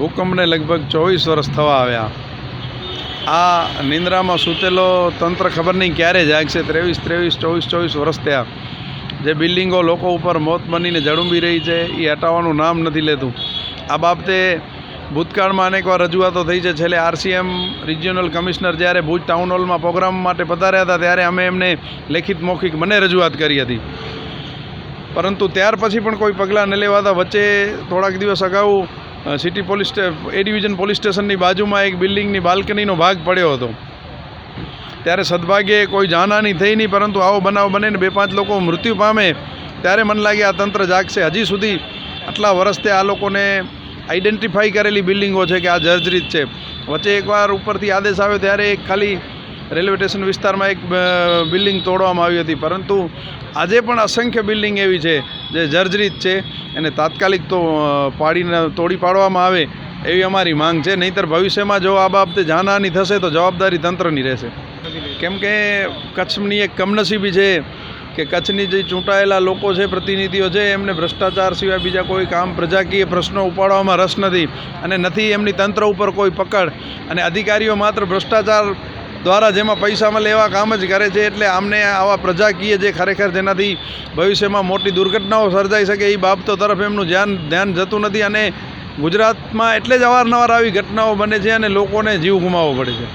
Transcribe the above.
ભૂકંપને લગભગ ચોવીસ વર્ષ થવા આવ્યા. આ નિંદ્રામાં સૂતેલો તંત્ર ખબર નહીં ક્યારે જાગશે. ત્રેવીસ ત્રેવીસ, ચોવીસ ચોવીસ વર્ષ થયા. જે બિલ્ડિંગો લોકો ઉપર મોત બનીને જડુંબી રહી છે, એ હટાવવાનું નામ નથી લેતું. આ બાબતે ભૂતકાળમાં અનેકવાર રજૂઆતો થઈ છે. છેલ્લે આરસીએમ રિજિયોનલ કમિશનર જ્યારે ભુજ ટાઉન હોલમાં પ્રોગ્રામ માટે પધાર્યા હતા, ત્યારે અમે એમને લેખિત, મૌખિક મને રજૂઆત કરી હતી. પરંતુ ત્યાર પછી પણ કોઈ પગલાં ન લેવાતા વચ્ચે થોડાક દિવસ અગાઉ city police A division police સ્ટેશનની બાજુમાં એક બિલ્ડિંગની બાલ્કનીનો ભાગ પડ્યો હતો. ત્યારે સદભાગ્યે કોઈ જાનહાની થઈ નહીં, પરંતુ આવો બનાવ બને ને બે પાંચ લોકો મૃત્યુ પામે, ત્યારે મને લાગે આ તંત્ર જાગશે. હજી સુધી આટલા વર્ષથી આ લોકોને આઈડેન્ટિફાઈ કરેલી બિલ્ડિંગો છે કે આ જર્જરિત છે. વચ્ચે એકવાર ઉપરથી આદેશ આવ્યો, ત્યારે એક ખાલી રેલવે સ્ટેશન વિસ્તારમાં એક બિલ્ડિંગ તોડવામાં આવી હતી. પરંતુ આજે પણ અસંખ્ય બિલ્ડિંગ એવી છે જે જર્જરિત છે એને તાત્કાલિક તો પાડીને તોડી પાડવામાં આવે એવી અમારી માંગ છે. નહીંતર ભવિષ્યમાં જો આ બાબતે જાનહાની થશે તો જવાબદારી તંત્રની રહેશે. કેમ કે કચ્છની એક કમનસીબી છે કે કચ્છની જે ચૂંટાયેલા લોકો છે, પ્રતિનિધિઓ છે, એમને ભ્રષ્ટાચાર સિવાય બીજા કોઈ કામ પ્રજાકીય પ્રશ્નો ઉપાડવામાં રસ નથી અને નથી એમની તંત્ર ઉપર કોઈ પકડ. અને અધિકારીઓ માત્ર ભ્રષ્ટાચાર દ્વારા જેમાં પૈસામાં લેવા કામ જ કરે છે એટલે આમને આવા પ્રજાકીય જે ખરેખર જેનાથી ભવિષ્યમાં મોટી દુર્ઘટનાઓ સર્જાઈ શકે એ બાબતો તરફ એમનું ધ્યાન ધ્યાન જતું નથી અને ગુજરાતમાં એટલે જ અવારનવાર આવી ઘટનાઓ બને છે અને લોકોને જીવ ગુમાવવો પડે છે.